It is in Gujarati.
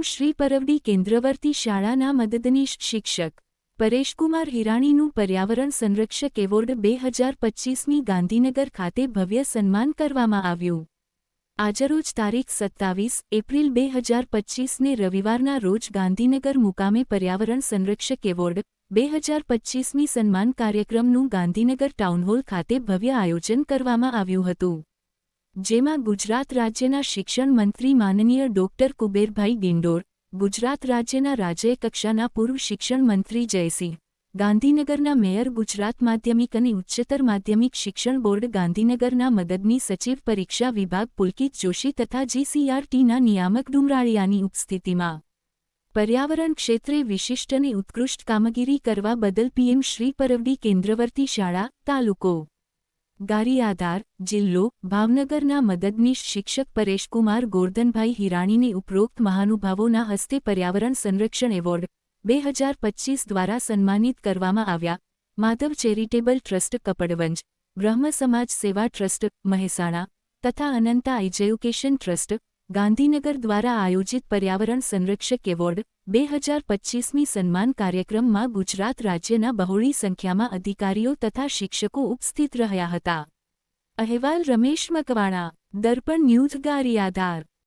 પીએમ શ્રી પરવડી કેન્દ્રવર્તી શાળાના મદદનીશ શિક્ષક પરેશકુમાર હિરાણીનું પર્યાવરણ સંરક્ષક એવોર્ડ બે હજાર પચ્ચીસમી ગાંધીનગર ખાતે ભવ્ય સન્માન કરવામાં આવ્યું. આજરોજ તારીખ સત્તાવીસ એપ્રિલ બે હજાર પચ્ચીસને રવિવારના રોજ ગાંધીનગર મુકામે પર્યાવરણ સંરક્ષક એવોર્ડ બે હજાર પચ્ચીસમી સન્માન કાર્યક્રમનું ગાંધીનગર ટાઉનહોલ ખાતે ભવ્ય આયોજન કરવામાં આવ્યું હતું. જેમાં ગુજરાત રાજ્યના શિક્ષણ મંત્રી માનનીય ડોક્ટર કુબેરભાઈ ડિંડોર ગુજરાત રાજ્યના રાજ્ય કક્ષાના પૂર્વ શિક્ષણ મંત્રી જયસિંહ, ગાંધીનગરના મેયર ગુજરાત માધ્યમિક અને ઉચ્ચતર માધ્યમિક શિક્ષણ બોર્ડ ગાંધીનગરના મદદની સચિવ પરીક્ષા વિભાગ પુલકિત જોશી તથા જીસીઆરટીના નિયામક ડુમરાળિયાની ઉપસ્થિતિમાં. પર્યાવરણ ક્ષેત્રે વિશિષ્ટ અને ઉત્કૃષ્ટ કામગીરી કરવા બદલ પીએમ શ્રી પરવડી કેન્દ્રવર્તી શાળા, તાલુકો. ગારિયાધાર જિલ્લો, ભાવનગરના મદદનીશ શિક્ષક પરેશકુમાર ગોરધનભાઈ હિરાણીને ઉપરોક્ત મહાનુભાવોના હસ્તે પર્યાવરણ સંરક્ષણ એવોર્ડ, બે હજાર પચ્ચીસ દ્વારા સન્માનિત કરવામાં આવ્યા. માધવ ચેરિટેબલ ટ્રસ્ટ, કપડવંજ, બ્રહ્મ સમાજ સેવા ટ્રસ્ટ, મહેસાણા, તથા અનંતા એજ્યુકેશન ટ્રસ્ટ ગાંધીનગર દ્વારા આયોજિત પર્યાવરણ સંરક્ષક એવોર્ડ, બે હજાર પચ્ચીસમી સન્માન કાર્યક્રમમાં ગુજરાત રાજ્યના બહોળી સંખ્યામાં અધિકારીઓ તથા શિક્ષકો ઉપસ્થિત રહ્યા હતા. અહેવાલ રમેશ મકવાણા, દર્પણ ન્યૂઝ ગારિયાધાર